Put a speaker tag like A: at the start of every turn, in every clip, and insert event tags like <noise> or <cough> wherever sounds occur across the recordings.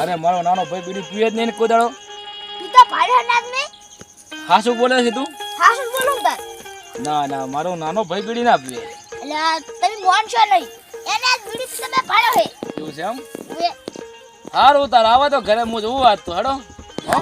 A: અરે મારો નાનો ભાઈ બીડી પીએ જ નહીં ને કોઈ દાડો.
B: તું તો ભાડે નાજ ને
A: હા શું બોલે છે તું?
B: હા શું બોલું તાર
A: ના ના મારો નાનો ભાઈ બીડી ના પીએ
B: એટલે તમે મોન છો નહીં. એને આજ બીડી તમે ભાડો હે
A: એવું છે એમ? હારું તાર આવા તો ઘરે હું જોવું વાત તો હડો. હો?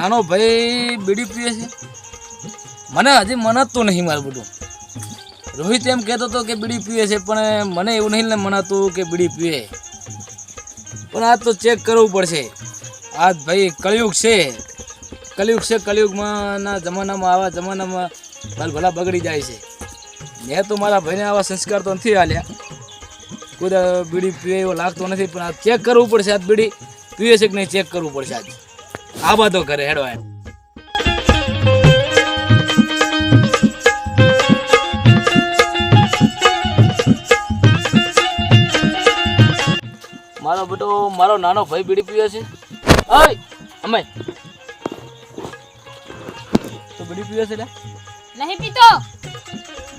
A: નાનો ભાઈ બીડી પીએ છે. મને હજી મનાતું નહીં મારું બધું. રોહિત એમ કહેતો હતો કે બીડી પીએ છે, પણ મને એવું નહીં મનાતું કે બીડી પીએ પણ આ તો ચેક કરવું પડશે. આ ભાઈ કળિયુગ છે. કળિયુગ છે, કળિયુગમાંના જમાનામાં, આવા જમાનામાં ભલ ભલા બગડી જાય છે. મેં તો મારા ભાઈને આવા સંસ્કાર તો નથી હાલ્યા કોઈ બીડી પીએ એવો લાગતો નથી, પણ આ ચેક કરવું પડશે, આ બીડી પીએ છે કે નહીં, ચેક કરવું પડશે આજે. આ બધો કરે હેડો એમ. મારો બેટો મારો નાનો ભાઈ બીડી પીવે છે. ઓય અમે. તો બીડી પીવે છે લે.
B: નહીં પીતો.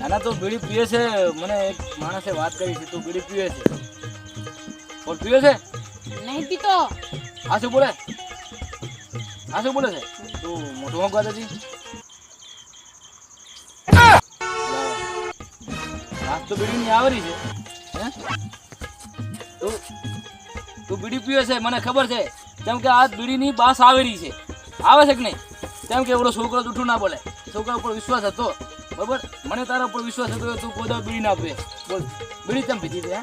A: નાના તો બીડી પીવે છે મને એક માણસે વાત કરી છે તું બીડી પીવે છે. કોણ પીવે છે?
B: નહીં પીતો.
A: આ શું બોલે? આ શું બોલે છે? તું મોટું હોંક વાત હતી રાત તો બીડીની આવરી છે તું તું બીડી પીવે છે, મને ખબર છે. કેમ કે આ બીડીની બાસ આવેલી છે. આવે છે કે નહીં? કેમ કે એવડો છોકરો જૂઠું ના બોલે. છોકરા ઉપર વિશ્વાસ હતો. બરોબર મને તારા ઉપર વિશ્વાસ હતો કે તું કોઈ દાડો બીડી ના પીએ બોલ બીડી કેમ પીધી તે હે?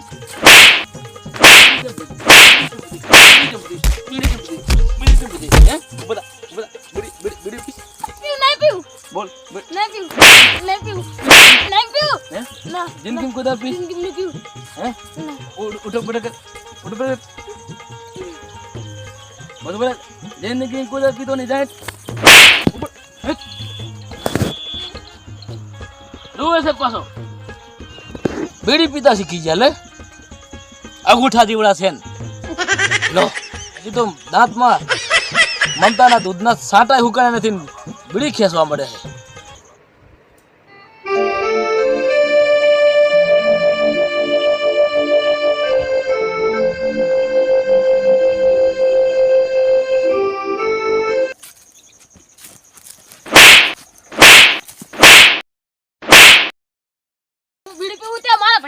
A: બીડી કેમ પીધી? બીડી કેમ પીધી? હે? બધા બધા બીડી બીડી બીડી પી
B: પીવું નહીં પીવું
A: બોલ બીડી-
B: નહીં પીવું નહીં પીવું નહીં પીવું
A: હે
B: ના
A: જિંદગીમાં કોઈ દાડો પી
B: જિંદગી નહીં પીવું
A: હે
B: ના
A: ઉઠ- ઉઠો બેટા કર ઉઠો બેટા બધું બેટા જિંદગી કોઈ દાડો પીતો નહીં, જાય છે પાછો. બીડી પીતા શીખી ગયા, લે. અંગૂઠા દીવડા છે દાંતમાં મમતાના દૂધના સાંટા હુકાયા નથી બીડી ખેંચવા મળે છે.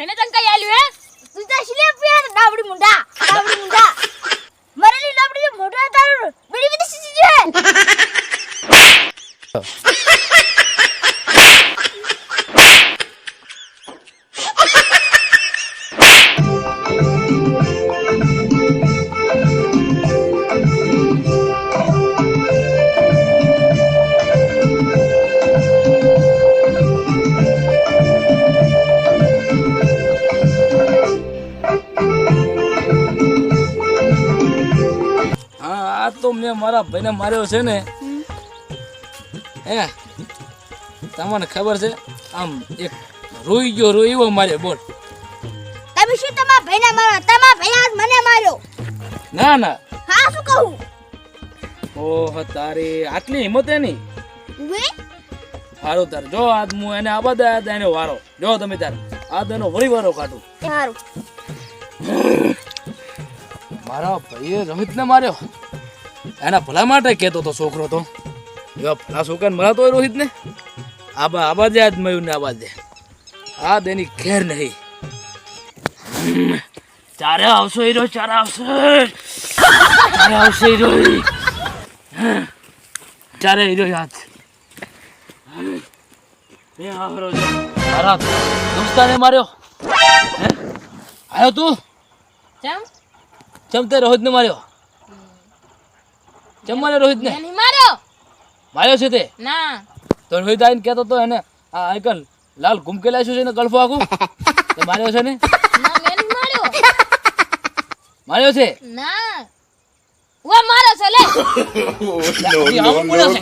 B: પીવું તે મારા ભાઈને ચંકાઈ આલ્યું હે તું તો શીલે પીએ ડાબડી મુંડા ડાબડી
A: તો મેં મારા ભાઈને માર્યો છે ને હે તમને ખબર છે આમ એક રોઈ ગયો રોઈ એવો માર્યો બોલ.
B: તમે શું તમારા ભાઈને માર્યો તમારા ભાઈ આજ મને માર્યો?
A: ના ના.
B: હા શું કહું?
A: ઓહ તારી આટલી હિંમત એની? સારું તાર જો આજ હું એને આ બધા એનો વારો. જો તમે તાર આજ એનો વળી વારો કાઢું
B: સારું
A: મારા ભાઈએ રોહિતને માર્યો. એના ભલા માટે કહેતો તો છોકરો તો. એવા ભલા છોકરાને મરાતો હોય રોહિતને આબા આબા દે આજ મયુર ને આબા દે. આ દેની ખેર નહીં. ચારે આવશો હીરો ચારે આવશે. ચારે આવશે હીરો. ચારે હીરો યાદ. એ આવરો. તારા દોસ્તાને માર્યો. હે? આયો તું?
B: ચમ?
A: ચમ તે રોહિતને માર્યો? ચમ રોહિત રોહિતને
B: નહીં માર્યો?
A: માર્યો છે તે?
B: ના.
A: તો રોહિત આઈને કહેતો તો એને આ આઈકન લાલ ગુમકેલા શું છે ને ગળફો આખું? <laughs> તો માર્યો છે ને?
B: ના મેં નહીં માર્યો.
A: માર્યો છે?
B: ના. વા મારો છે લે.
A: હજી આવું બોલે છે.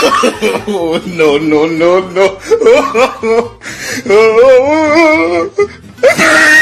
C: oh, <laughs> no, no, no, no. <laughs>